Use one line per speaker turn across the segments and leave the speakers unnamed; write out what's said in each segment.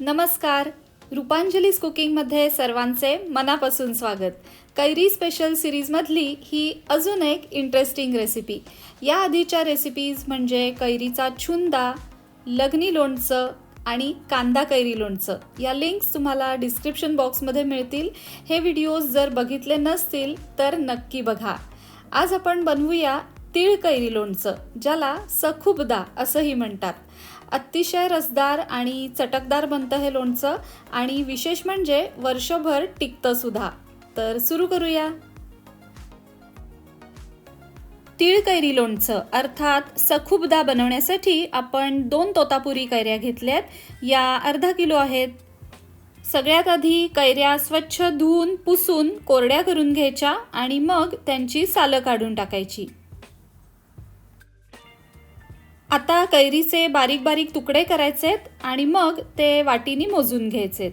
नमस्कार. रूपांजलीस कुकिंगमध्ये सर्वांचे मनापासून स्वागत. कैरी स्पेशल सिरीजमधली ही अजून एक इंटरेस्टिंग रेसिपी या आधीच्या रेसिपीज म्हणजे कैरीचा छुंदा लग्नी लोणचं आणि कांदा कैरी लोणचं. या लिंक्स तुम्हाला डिस्क्रिप्शन बॉक्समध्ये मिळतील. हे व्हिडिओज जर बघितले नसतील तर नक्की बघा. आज आपण बनवूया तीळ कैरी लोणचं ज्याला सखुबदा असंही म्हणतात. अतिशय रसदार आणि चटकदार बनतं हे लोणचं आणि विशेष म्हणजे वर्षभर टिकतं सुद्धा. तर सुरू करूया. तीळ कैरी लोणचं अर्थात सखुबदा बनवण्यासाठी आपण दोन तोतापुरी कैऱ्या घेतल्यात. या अर्धा किलो आहेत. सगळ्यात आधी कैऱ्या स्वच्छ धुवून पुसून कोरड्या करून घ्यायच्या आणि मग त्यांची सालं काढून टाकायची. आता कैरीचे बारीक बारीक तुकडे करायचेत आणि मग ते वाटीने मोजून घ्यायचेत.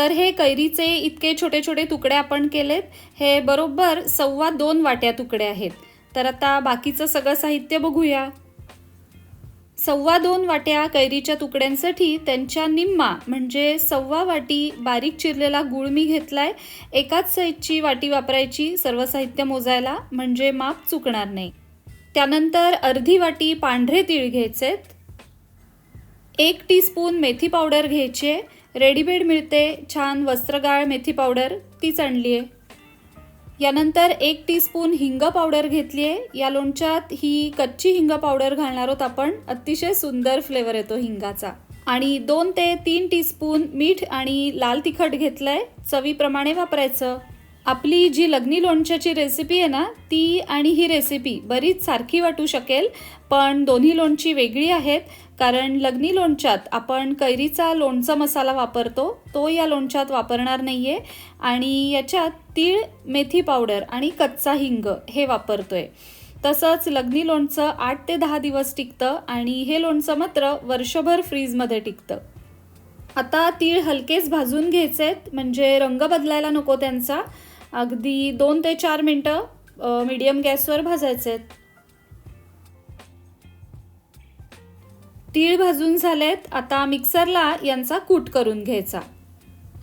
तर हे कैरीचे इतके छोटे छोटे तुकडे आपण केलेत. हे बरोबर सव्वा दोन वाट्या तुकडे आहेत. तर आता बाकीचं सगळं साहित्य बघूया. सव्वा दोन वाट्या कैरीच्या तुकड्यांसाठी त्यांच्या निम्मा म्हणजे सव्वा वाटी बारीक चिरलेला गुळ मी घेतलाय. एकाच साईजची वाटी वापरायची सर्व साहित्य मोजायला म्हणजे माप चुकणार नाही. त्यानंतर अर्धी वाटी पांढरे तीळ घ्यायचेत. एक टीस्पून मेथी पावडर घ्यायची आहे. रेडीमेड मिळते छान वस्त्रगाळ मेथी पावडर तीच आणली आहे यानंतर एक टीस्पून हिंग पावडर घेतली आहे या लोणच्यात ही कच्ची हिंग पावडर घालणार आहोत आपण. अतिशय सुंदर फ्लेवर येतो हिंगाचा. आणि दोन ते तीन टीस्पून मीठ आणि लाल तिखट घेतलंय. चवीप्रमाणे वापरायचं. आपली जी लग्नी लोणच्याची रेसिपी आहे ना ती आणि ही रेसिपी बरीच सारखी वाटू शकेल पण दोन्ही लोणची वेगळी आहेत. कारण लग्नी लोणच्यात आपण कैरीचा लोणचा मसाला वापरतो तो या लोणच्यात वापरणार नाही आहे आणि याच्यात तीळ मेथी पावडर आणि कच्चा हिंग हे वापरतो आहे तसंच लग्नी लोणचं आठ ते दहा दिवस टिकतं आणि हे लोणचं मात्र वर्षभर फ्रीजमध्ये टिकतं. आता तीळ हलकेच भाजून घ्यायचे आहेत म्हणजे रंग बदलायला नको त्यांचा. अगदी दोन ते चार मिनटं मीडियम गॅसवर भाजायचे आहेत तीळ भाजून झालेत. आता मिक्सरला यांचा कूट करून घ्यायचा.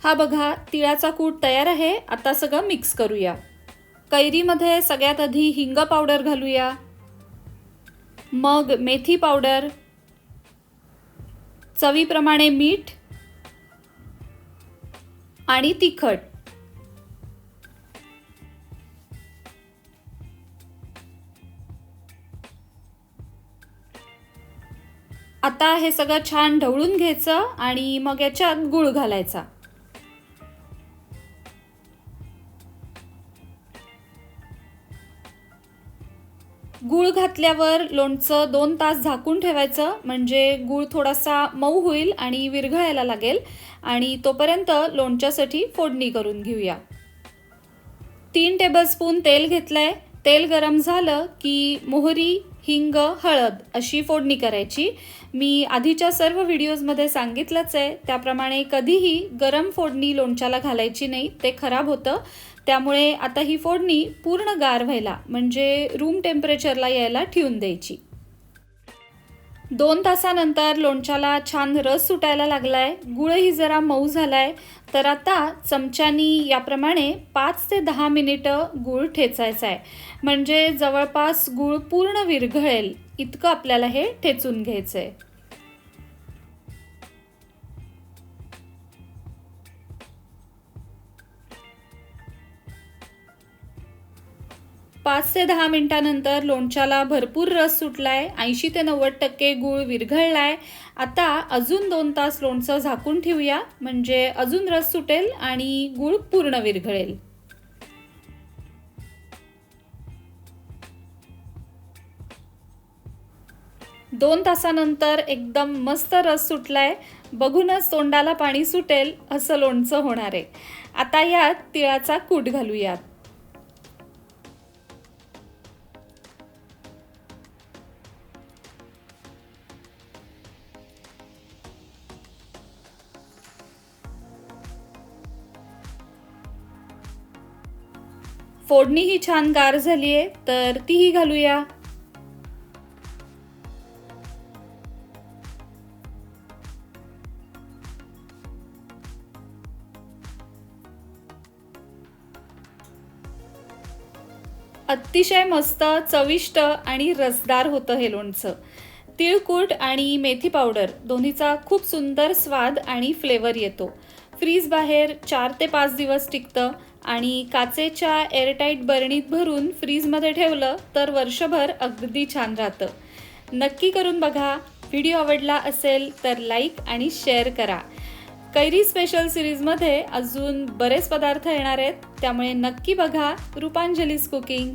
हा बघा तिळाचा कूट तयार आहे. आता सगळं मिक्स करूया. कैरीमध्ये सगळ्यात आधी हिंग पावडर घालूया. मग मेथी पावडर. चवीप्रमाणे मीठ. आणि तिखट. आता हे सगळं छान ढवळून घ्यायचं आणि मग याच्यात गुळ घालायचा. गूळ घातल्यावर लोणचं दोन तास झाकून ठेवायचं म्हणजे गूळ थोडासा मऊ होईल आणि विरघळायला लागेल. आणि तोपर्यंत लोणच्यासाठी फोडणी करून घेऊया. तीन टेबलस्पून तेल घेतलंय. तेल गरम झालं की मोहरी हिंग हळद अशी फोडणी करायची. मी आधीच्या सर्व व्हिडिओजमध्ये सांगितलंच आहे त्याप्रमाणे कधीही गरम फोडणी लोणच्याला घालायची नाही ते खराब होतं. त्यामुळे आता ही फोडणी पूर्ण गार व्हायला म्हणजे रूम टेम्परेचरला यायला ठेवून द्यायची. दोन तासानंतर लोणच्याला छान रस सुटायला लागलाय. गुळही जरा मऊ झालाय. तर आता चमच्यानी याप्रमाणे पाच ते दहा मिनिटं गूळ ठेचायचा आहे म्हणजे जवळपास गूळ पूर्ण विरघळेल. इतकं आपल्याला हे ठेचून घ्यायचं आहे पाच ते दहा मिनिटानंतर लोणच्याला भरपूर रस सुटलाय. ऐंशी ते नव्वद टक्के गूळ विरघळलाय. आता अजून दोन तास लोणचं झाकून ठेवूया. म्हणजे अजून रस सुटेल आणि गूळ पूर्ण विरघळेल. दोन तासानंतर एकदम मस्त रस सुटलाय. बघूनच तोंडाला पाणी सुटेल असं लोणचं होणार आहे. आता यात तिळाचा कूट घालूयात. फोडणी ही छान गार झाली आहे तर तीही घालूया. अतिशय मस्त चविष्ट आणि रसदार होतं हे लोणचं. तिळकूट आणि मेथी पावडर दोन्हीचा खूप सुंदर स्वाद आणि फ्लेवर येतो. फ्रीज बाहेर चार ते पाच दिवस टिकतं. आणि काचेच्या एअरटाईट बरणीत भरून फ्रीजमध्ये ठेवलं तर वर्षभर अगदी छान राहतं. नक्की करून बघा. व्हिडिओ आवडला असेल तर लाईक आणि शेअर करा. कैरी स्पेशल सिरीजमध्ये अजून बरेच पदार्थ येणार आहेत. त्यामुळे नक्की बघा. रूपांजलीज कुकिंग